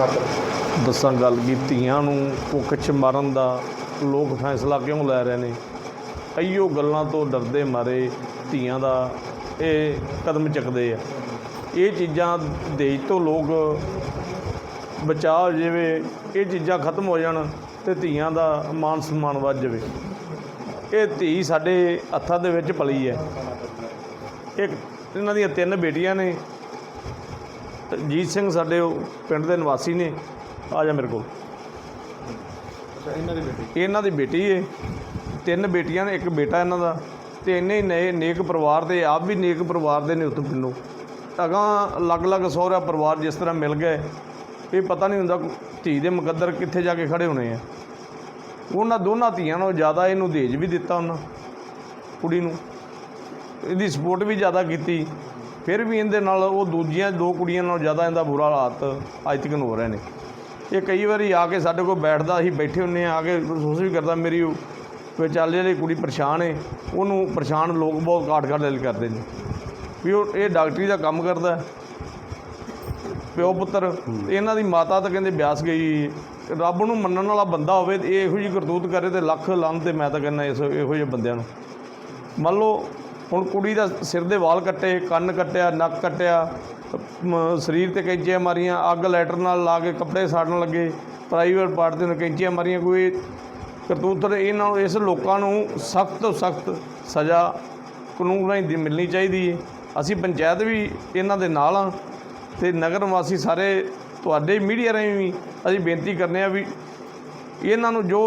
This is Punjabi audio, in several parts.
ਖਾਤਰ ਦੱਸਾਂ ਗੱਲ ਕੀ ਧੀਆਂ ਨੂੰ ਕੁੱਖ 'ਚ ਮਾਰਨ ਦਾ ਲੋਕ ਫੈਸਲਾ ਕਿਉਂ ਲੈ ਰਹੇ ਨੇ? ਅਈਓ ਗੱਲਾਂ ਤੋਂ ਡਰਦੇ ਮਾਰੇ ਧੀਆਂ ਦਾ, ਇਹ ਕਦਮ ਚੱਕਦੇ ਆ। ਇਹ ਚੀਜ਼ਾਂ ਦੇਸ਼ ਤੋਂ ਲੋਕ ਬਚਾਅ ਹੋ ਜਾਵੇ ਇਹ ਚੀਜ਼ਾਂ ਖਤਮ ਹੋ ਜਾਣ ਤੇ ਧੀਆਂ ਦਾ ਮਾਨ ਸਨਮਾਨ ਵੱਧ ਜਾਵੇ। ਇਹ ਧੀ ਸਾਡੇ ਹੱਥਾਂ ਦੇ ਵਿੱਚ ਪਲੀ ਹੈ। ਇੱਕ, ਇਹਨਾਂ ਦੀਆਂ ਤਿੰਨ ਬੇਟੀਆਂ ਨੇ। ਜੀਤ ਸਿੰਘ ਸਾਡੇ ਉਹ ਪਿੰਡ ਦੇ ਨਿਵਾਸੀ ਨੇ। ਆ ਜਾ ਮੇਰੇ ਕੋਲ। ਇਹਨਾਂ ਦੀ ਬੇਟੀ। ਇਹਨਾਂ ਦੀ ਬੇਟੀ ਏ। ਤਿੰਨ ਬੇਟੀਆਂ ਨੇ ਇੱਕ ਬੇਟਾ ਇਹਨਾਂ ਦਾ। ਤੇ ਇੰਨੇ ਹੀ ਨਏ ਨੇਕ ਪਰਿਵਾਰ ਦੇ ਆਪ ਵੀ ਨੇਕ ਪਰਿਵਾਰ ਦੇ ਨੇ ਉੱਤੋਂ ਪਿੰਡੋਂ। ਅਗਾਂਹ ਅਲੱਗ-ਅਲੱਗ ਸਹੁਰਾ ਪਰਿਵਾਰ ਜਿਸ ਤਰ੍ਹਾਂ ਮਿਲ ਗਏ। ਇਹ ਪਤਾ ਨਹੀਂ ਹੁੰਦਾ ਧੀ ਦੇ ਮੁਕੱਦਰ ਕਿੱਥੇ ਜਾ ਕੇ ਖੜੇ ਹੋਣੇ ਆ। ਉਹਨਾਂ ਦੋਨਾਂ ਧੀਆਂ ਨੂੰ ਜ਼ਿਆਦਾ ਇਹਨੂੰ ਦੇਜ ਵੀ ਦਿੱਤਾ ਉਹਨਾਂ ਕੁੜੀ ਨੂੰ। ਇਹਦੀ ਸਪੋਰਟ ਵੀ ਜ਼ਿਆਦਾ ਕੀਤੀ। ਫਿਰ ਵੀ ਇਹਦੇ ਨਾਲ ਉਹ ਦੂਜੀਆਂ ਦੋ ਕੁੜੀਆਂ ਨਾਲੋਂ ਜ਼ਿਆਦਾ ਇਹਦਾ ਬੁਰਾ ਹਾਲਾਤ ਅੱਜ ਤੱਕ ਹੋ ਰਹੇ ਨੇ। ਇਹ ਕਈ ਵਾਰੀ ਆ ਕੇ ਸਾਡੇ ਕੋਲ ਬੈਠਦਾ, ਅਸੀਂ ਬੈਠੇ ਹੁੰਨੇ ਆ ਆ ਕੇ ਮਹਿਸੂਸ ਵੀ ਕਰਦਾ, ਮੇਰੀ ਵਿਚਾਲੇ ਕੋਈ ਜਿਹੜੀ ਕੁੜੀ ਪਰੇਸ਼ਾਨ ਹੈ ਉਹਨੂੰ ਪਰੇਸ਼ਾਨ ਲੋਕ ਬਹੁਤ ਕਾਟ ਕਾਟ ਦਿਲ ਕਰਦੇ ਨੇ। ਵੀ ਉਹ, ਇਹ ਡਾਕਟਰੀ ਦਾ ਕੰਮ ਕਰਦਾ, ਪਿਓ ਪੁੱਤਰ, ਇਹਨਾਂ ਦੀ ਮਾਤਾ ਤਾਂ ਕਹਿੰਦੇ ਬਿਆਸ ਗਈ ਰੱਬ ਨੂੰ ਮੰਨਣ ਵਾਲਾ ਬੰਦਾ ਹੋਵੇ ਤੇ ਇਹੋ ਜਿਹੀ ਕਰਤੂਤ ਕਰੇ ਤੇ ਲੱਖ ਲੰਨ ਤੇ ਮੈਂ ਤਾਂ ਕਹਿੰਦਾ ਇਸ, ਇਹੋ ਜਿਹੇ ਬੰਦਿਆਂ ਨੂੰ। ਮੰਨ ਲਓ ਹੁਣ ਕੁੜੀ ਦਾ ਸਿਰ ਦੇ ਵਾਲ ਕੱਟੇ, ਕੰਨ ਕੱਟਿਆ, ਨੱਕ ਕੱਟਿਆ, ਮ- ਸਰੀਰ ਤੇ ਕੈਂਚੀਆਂ ਮਾਰੀਆਂ, ਅੱਗ ਲੈਟਰ ਨਾਲ ਲਾ ਕੇ ਕੱਪੜੇ ਸਾੜਨ ਲੱਗੇ ਪ੍ਰਾਈਵੇਟ ਪਾਰਟ ਦੇ ਉਹਨੇ ਕੈਂਚੀਆਂ ਮਾਰੀਆਂ, ਕੋਈ ਕਰਤੂਤ ਇਹਨਾਂ ਨੂੰ ਇਸ ਲੋਕਾਂ ਨੂੰ ਸਖਤ ਤੋਂ ਸਖਤ ਸਜ਼ਾ ਕਾਨੂੰਨ ਰਾਹੀਂ ਮਿਲਣੀ ਚਾਹੀਦੀ ਹੈ ਅਸੀਂ ਪੰਚਾਇਤ ਵੀ ਇਹਨਾਂ ਦੇ ਨਾਲ ਆ ਤੇ ਨਗਰ ਵਾਸੀ ਸਾਰੇ ਤੁਹਾਡੇ ਮੀਡੀਆ ਰਾਹੀਂ ਵੀ ਅਸੀਂ ਬੇਨਤੀ ਕਰਨੇ ਆ ਵੀ ਇਹਨਾਂ ਨੂੰ ਜੋ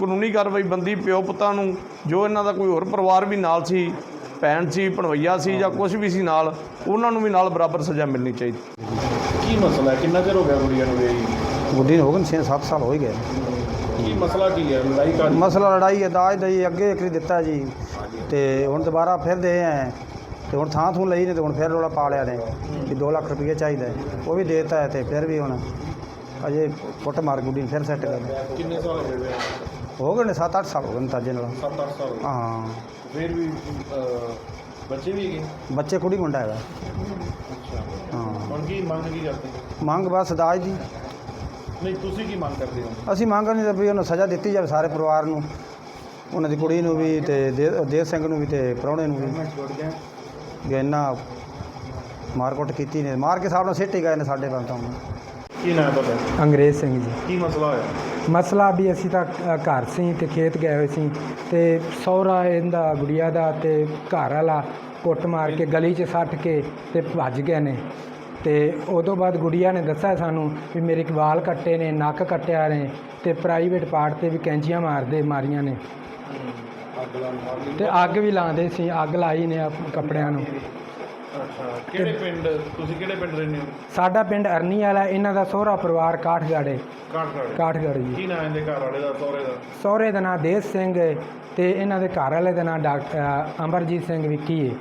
ਕਾਨੂੰਨੀ ਕਾਰਵਾਈ ਬੰਦੀ ਪਿਓ ਪੁੱਤਾਂ ਨੂੰ, ਜੋ ਇਹਨਾਂ ਦਾ ਕੋਈ ਹੋਰ ਪਰਿਵਾਰ ਵੀ ਨਾਲ ਸੀ ਭੈਣ ਸੀ ਭਣਵਈਆ ਸੀ ਜਾਂ ਕੁਝ ਵੀ ਸੀ ਨਾਲ ਉਹਨਾਂ ਨੂੰ ਵੀ ਨਾਲ ਬਰਾਬਰ ਸਜ਼ਾ ਮਿਲਣੀ ਚਾਹੀਦੀ। ਕੀ ਮਸਲਾ ਹੈ? ਕਿੰਨਾ ਚਿਰ ਹੋ ਗਿਆ ਗੁੜੀਆ ਨੂੰ ਵਿਆਹੀ? ਗੁੱਡੀ ਨੂੰ ਹੋ ਗਏ 6-7 ਸਾਲ ਹੋ ਹੀ ਗਏ। ਕੀ ਮਸਲਾ ਕੀ ਹੈ? ਲੜਾਈ ਕਾਹਦੀ? ਮਸਲਾ ਲੜਾਈ ਹੈ ਦਾਜ ਦਈ ਅੱਗੇ ਇੱਕ ਦਿੱਤਾ ਜੀ। ਤੇ ਹੁਣ ਦੁਬਾਰਾ ਫਿਰ ਦੇ ਆਏ ਤੇ ਹੁਣ ਥਾਂ ਥੂ ਲਈ ਨੇ ਤੇ ਹੁਣ ਫਿਰ ਰੋਲਾ ਪਾ ਲਿਆ ਨੇ ਵੀ 2 ਲੱਖ ਰੁਪਏ ਚਾਹੀਦਾ। ਉਹ ਵੀ ਦੇਤਾ ਹੈ ਤੇ ਫਿਰ ਵੀ ਹੁਣ ਅਜੇ ਕੁੱਟ ਮਾਰ ਗੁੱਡੀ ਨੂੰ ਫਿਰ ਸੈੱਟ ਕਰ ਕਿੰਨੇ ਸਾਲ ਹੋ ਗਏ ਹੋ ਗਏ ਨੇ 7-8 ਸਾਲ ਹੋ ਗਏ ਨੇ ਤਾਜੇ ਨਾਲ। 7-8 ਸਾਲ ਹੋ ਫਿਰ ਵੀ ਅਹ, ਬੱਚੇ ਵੀ ਹੈਗੇ? ਬੱਚੇ ਕੁੜੀ ਮੁੰਡਾ ਹੈਗਾ। ਅੱਛਾ। ਹਾਂ। ਹੁਣ ਕੀ ਮੰਗ ਕੀ ਕਰਦੇ? ਹੋ? ਮੰਗ ਬਸ ਦਾਜ ਦੀ। ਨਹੀਂ ਤੁਸੀਂ ਕੀ ਮੰਗ ਕਰਦੇ ਹੋ? ਅਸੀਂ ਮੰਗ ਨਹੀਂ ਤਾਂ ਵੀ ਉਹਨੂੰ ਸਜ਼ਾ ਦਿੱਤੀ ਜਾਵੇ ਸਾਰੇ ਪਰਿਵਾਰ ਨੂੰ। ਉਹਨਾਂ ਦੀ ਕੁੜੀ ਨੂੰ ਵੀ ਤੇ ਦੇ- ਦੇਵ ਸਿੰਘ ਨੂੰ ਵੀ ਤੇ ਪ੍ਰਾਹੁਣੇ ਨੂੰ ਵੀ। ਵੀ ਇੰਨਾ ਮਾਰਕੁੱਟ ਕੀਤੀ ਨੇ। ਮਾਰ ਕੇ ਸਾਹਿਬ ਨਾਲ ਸਿੱਟ ਹੀ ਗਏ ਨੇ ਸਾਡੇ ਬੰਦ ਤੋਂ। ਕੀ ਨਾਮ ਹੈ ਤੁਹਾਡਾ? ਅੰਗਰੇਜ਼ ਸਿੰਘ ਜੀ। ਕੀ ਮਸਲਾ ਹੋਇਆ? ਮਸਲਾ ਵੀ ਅਸੀਂ ਤਾਂ ਘਰ ਸੀ ਤੇ ਖੇਤ ਗਏ ਹੋਏ ਸੀ ਤੇ ਸਹੁਰਾ ਇਹਦਾ ਗੁੜੀਆ ਦਾ ਤੇ ਘਰ ਵਾਲਾ ਕੁੱਟ ਮਾਰ ਕੇ ਗਲੀ 'ਚ ਸੱਟ ਕੇ ਤੇ ਭੱਜ ਗਏ ਨੇ। ਤੇ ਉਦੋਂ ਬਾਅਦ ਗੁੜੀਆ ਨੇ ਦੱਸਿਆ ਸਾਨੂੰ ਵੀ ਮੇਰੇ ਵਾਲ ਕੱਟੇ ਨੇ, ਨੱਕ ਕੱਟਿਆ ਨੇ ਤੇ ਪ੍ਰਾਈਵੇਟ ਪਾਰਟ ਤੇ ਵੀ ਕੈਂਚੀਆਂ ਮਾਰਦੇ, ਮਾਰੀਆਂ ਨੇ। ਤੇ ਅੱਗ ਵੀ ਲਾਉਂਦੇ ਸੀ, ਅੱਗ ਲਾਈ ਨੇ ਕੱਪੜਿਆਂ ਨੂੰ। ਅੱਛਾ ਕਿਹੜੇ ਪਿੰਡ ਤੁਸੀਂ ਕਿਹੜੇ ਪਿੰਡ ਰਹਿੰਦੇ ਹੋ? ਸਾਡਾ ਪਿੰਡ ਅਰਨੀ ਵਾਲਾ ਇਹਨਾਂ ਦਾ ਸਹੁਰਾ ਪਰਿਵਾਰ ਕਾਠਗੜ੍ਹ ਕਾਠਗੜ੍ਹ। ਕਾਠਗੜ੍ਹ ਜੀ। ਕੀ ਨਾਮ ਇਹਦੇ ਘਰ ਵਾਲੇ ਦਾ ਸਹੁਰੇ ਦਾ? ਸਹੁਰੇ ਦਾ ਨਾਂ ਦੇਸ ਸਿੰਘ ਹੈ ਤੇ ਇਹਨਾਂ ਦੇ ਘਰ ਵਾਲੇ ਦਾ ਨਾਂ ਡਾਕਟਰ ਅਮਰਜੀਤ ਸਿੰਘ ਵਿੱਕੀ ਹੈ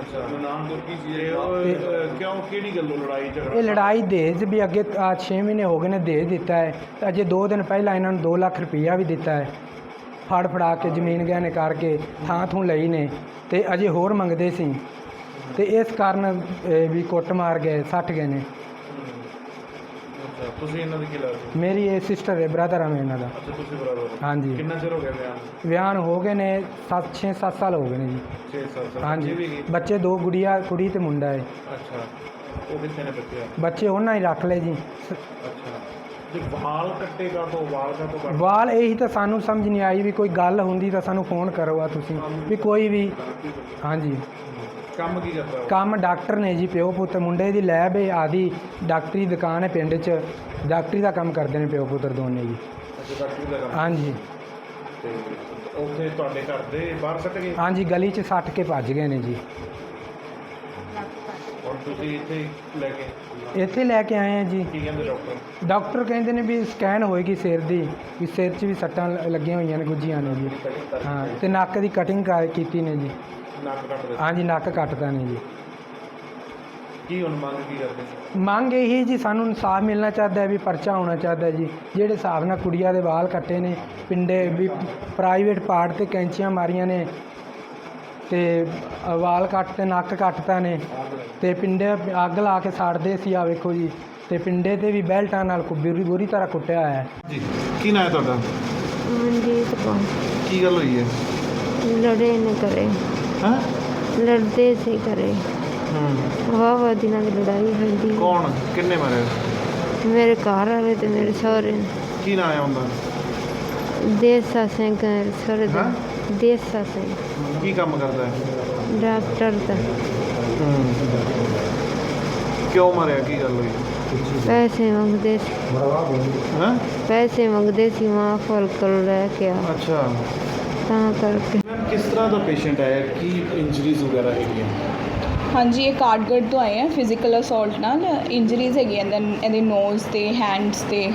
ਅੱਛਾ ਨਾਮ ਤੋਂ ਕੀ ਸੀ ਇਹ? ਉਹ, ਅਹ, ਕਿਉਂ ਕਿਹੜੀ ਗੱਲੋਂ ਲੜਾਈ ਝਗੜਾ? ਇਹ ਲੜਾਈ ਵੀ ਅੱਗੇ ਆ 6 ਮਹੀਨੇ ਹੋ ਗਏ ਨੇ ਦਹੇਜ ਦਿੱਤਾ ਹੈ ਤੇ ਅਜੇ 2 ਦਿਨ ਪਹਿਲਾਂ ਇਹਨਾਂ ਨੂੰ 2 ਲੱਖ ਰੁਪਈਆ ਵੀ ਦਿੱਤਾ ਹੈ ਫੜ ਫੜਾ ਕੇ ਜ਼ਮੀਨ ਗਹਿਣੇ ਕਰਕੇ ਥਾਂ ਥੂ ਲਈ ਨੇ ਤੇ ਅਜੇ ਹੋਰ ਮੰਗਦੇ ਸੀ। ਤੇ ਇਸ ਕਾਰਨ ਇਹ ਵੀ ਕੁੱਟ ਮਾਰ ਗਏ ਸੱਟ ਗਏ ਨੇ। ਅੱਛਾ ਤੁਸੀਂ ਇਹਨਾਂ ਦੀ ਕੀ ਲੱਗਦੇ ਮੇਰੀ ਇਹ ਸਿਸਟਰ ਹੈ ਬ੍ਰਦਰ ਹੈ ਇਹਨਾਂ ਦਾ। ਅੱਛਾ ਤੁਸੀਂ ਬਰਾਬਰ ਹਾਂਜੀ। ਕਿੰਨਾ ਚਿਰ ਹੋ ਗਿਆ ਵਿਆਹ ਵਿਆਹ ਹੋ ਗਏ ਨੇ 7 6 7 ਸਾਲ ਹੋ ਗਏ ਨੇ ਜੀ। 6 ਸਾਲ। ਸਾਲ ਹਾਂਜੀ। ਵੀ ਬੱਚੇ ਦੋ ਗੁੜੀਆ ਕੁੜੀ ਤੇ ਮੁੰਡਾ ਹੈ। ਅੱਛਾ। ਉਹ ਕਿੱਥੇ ਨੇ ਬੱਚੇ? ਆ? ਬੱਚੇ ਉਹਨਾਂ ਹੀ ਰੱਖ ਲਏ ਜੀ। ਅੱਛਾ। ਤੇ ਵਾਲ ਕੱਟੇ ਕਾ ਤੋਂ ਵਾਲ ਕਾ ਤੋਂ ਕੱਟ ਵਾਲ ਇਹੀ ਤਾਂ ਸਾਨੂੰ ਸਮਝ ਨਹੀਂ ਆਈ ਵੀ ਕੋਈ ਗੱਲ ਹੁੰਦੀ ਤਾਂ ਸਾਨੂੰ ਫੋਨ ਕਰੋ ਆ ਤੁਸੀਂ। ਵੀ ਕੋਈ ਵੀ ਹਾਂਜੀ। ਕੰਮ ਕੀ ਕਰਦਾ ਉਹ? ਕੰਮ ਡਾਕਟਰ ਨੇ ਜੀ ਪਿਓ ਪੁੱਤ ਮੁੰਡੇ ਦੀ ਲੈਬ ਹੈ ਆਦੀ ਡਾਕਟਰੀ ਦੁਕਾਨ ਹੈ ਪਿੰਡ 'ਚ। ਡਾਕਟਰੀ ਦਾ ਕੰਮ ਕਰਦੇ ਨੇ ਪਿਓ ਪੁੱਤਰ ਦੋਨੇ ਜੀ। ਅੱਛਾ ਡਾਕਟਰੀ ਦਾ ਕੰਮ। ਹਾਂਜੀ। ਤੇ ਉੱਥੇ ਤੁਹਾਡੇ ਘਰ ਦੇ ਬਾਹਰ ਸੱਟ ਗਏ? ਹਾਂਜੀ ਗਲੀ 'ਚ ਸੱਟ ਕੇ ਭੱਜ ਗਏ ਨੇ ਜੀ। ਔਰ ਤੁਸੀਂ ਇੱਥੇ ਲੈ ਕੇ? ਇੱਥੇ ਲੈ ਕੇ ਆਏ ਆ ਜੀ। ਕੀ ਕਹਿੰਦੇ ਡਾਕਟਰ? ਡਾਕਟਰ ਕਹਿੰਦੇ ਨੇ ਵੀ ਸਕੈਨ ਹੋਏਗੀ ਸਿਰ ਦੀ ਵੀ ਸਿਰ 'ਚ ਵੀ ਸੱਟਾਂ ਲ- ਲੱਗੀਆਂ ਹੋਈਆਂ ਨੇ ਗੁੱਜੀਆਂ ਨੇ ਜੀ। ਹਾਂ ਤੇ ਨੱਕ ਦੀ ਕਟਿੰਗ ਕੀਤੀ ਨੇ ਜੀ। ਨੱਕ ਕੱਟ ਦੇ ਹਾਂਜੀ ਨੱਕ ਕੱਟਦਾ ਨੇ ਜੀ। ਕੀ ਹੁਣ ਮੰਗ ਕੀ ਕਰਦੇ ਮੰਗ ਇਹੀ ਜੀ ਸਾਨੂੰ ਇਨਸਾਫ ਮਿਲਣਾ ਚਾਹਦਾ ਹੈ ਵੀ ਪਰਚਾ ਹੋਣਾ ਚਾਹਦਾ ਹੈ ਜੀ। ਜਿਹੜੇ ਹਿਸਾਬ ਨਾਲ ਕੁੜੀਆਂ ਦੇ ਵਾਲ ਕੱਟੇ ਨੇ ਪਿੰਡੇ ਵੀ ਪ੍ਰਾਈਵੇਟ ਪਾਰਟ ਤੇ ਕੈਂਚੀਆਂ ਮਾਰੀਆਂ ਨੇ ਤੇ ਵਾਲ ਕੱਟ ਤੇ ਨੱਕ ਕੱਟਤਾ ਨੇ ਤੇ ਪਿੰਡੇ ਅੱਗ ਲਾ ਕੇ ਸਾੜਦੇ ਸੀ ਆ ਵੇਖੋ ਜੀ। ਤੇ ਪਿੰਡੇ ਤੇ ਵੀ ਬੈਲਟਾਂ ਨਾਲ ਕੁ- ਬੁਰੀ ਬੁਰੀ ਤਰ੍ਹਾਂ ਕੁੱਟਿਆ ਹੋਇਆ ਹੈ। ਜੀ ਕੀ ਨਾਂ ਹੈ ਤੁਹਾਡਾ? ਮਨਜੀਤ ਕੌਰ। ਕੀ ਗੱਲ ਹੋਈ ਹੈ? ਲੜੇ ਨੇ ਕਰੇ ਹਾਂ? ਲੜਦੇ ਸੀ ਕਰੇ ਹੂੰ। ਵਾਹ ਦਿਨਾਂ ਦੀ ਲੜਾਈ ਹੁੰਦੀ। ਕੌਣ? ਕਿੰਨੇ ਮਾਰੇ? ਮੇਰੇ ਘਰ ਵਾਲੇ ਤੇ ਮੇਰੇ ਸਹੁਰੇ ਨੇ। ਕੀ ਨਾਂ ਹੈ ਦੇਸਾ ਸਿੰਘ ਸਹੁਰੇ ਦਾ। ਦੇਸਾ ਸਿੰਘ। ਕੀ ਕੰਮ ਕਰਦਾ ਹੈ? ਡਾਕਟਰ ਦਾ। ਕਿਉਂ ਮਾਰਿਆ? ਕੀ ਗੱਲ ਹੋਈ? ਪੈਸੇ ਮੰਗਦੇ ਸੀ। ਹਾਂ? ਪੈਸੇ ਮੰਗਦੇ ਸੀ ਮਾਂ ਫਲ ਕੋਲ ਲੈ ਕੇ ਆ। ਅੱਛਾ। ਤਾਂ ਕਰਕੇ। ਮੈਮ ਕਿਸ ਤਰ੍ਹਾਂ ਦਾ ਪੇਸ਼ੈਂਟ ਹੈ ਕੀ ਇੰਜਰੀਜ਼ ਵਗੈਰਾ ਹੈਗੀਆਂ? ਹਾਂਜੀ ਇਹ ਕਾਰਡਗੜ ਤੋਂ ਆਏ ਆ ਫਿਜ਼ੀਕਲ ਅਸੌਲਟ ਨਾਲ। ਇੰਜਰੀਜ਼ ਹੈਗੀਆਂ ਇਹਦੇ ਇਹਦੇ ਨੋਜ਼ ਤੇ ਹੈਂਡਸ ਤੇ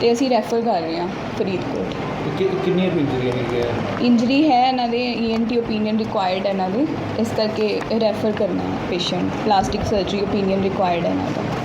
ਤੇ ਅਸੀਂ ਰੈਫਰ ਕਰ ਰਹੇ ਹਾਂ ਫਰੀਦਕੋਟ। ਕਿੰਨੀਆਂ ਇੰਜਰੀਆਂ ਹੈਗੀਆਂ? ਇੰਜਰੀ ਹੈ ਇਹਨਾਂ ਦੇ ਈਐਨਟੀ ਓਪੀਨੀਅਨ ਰਿਕੁਆਇਰਡ ਹੈ ਇਹਨਾਂ ਦੇ। ਇਸ ਕਰਕੇ ਰੈਫਰ ਕਰਨਾ ਹੈ patient plastic surgery opinion required ਹੈ ਇਹਨਾਂ ਦਾ।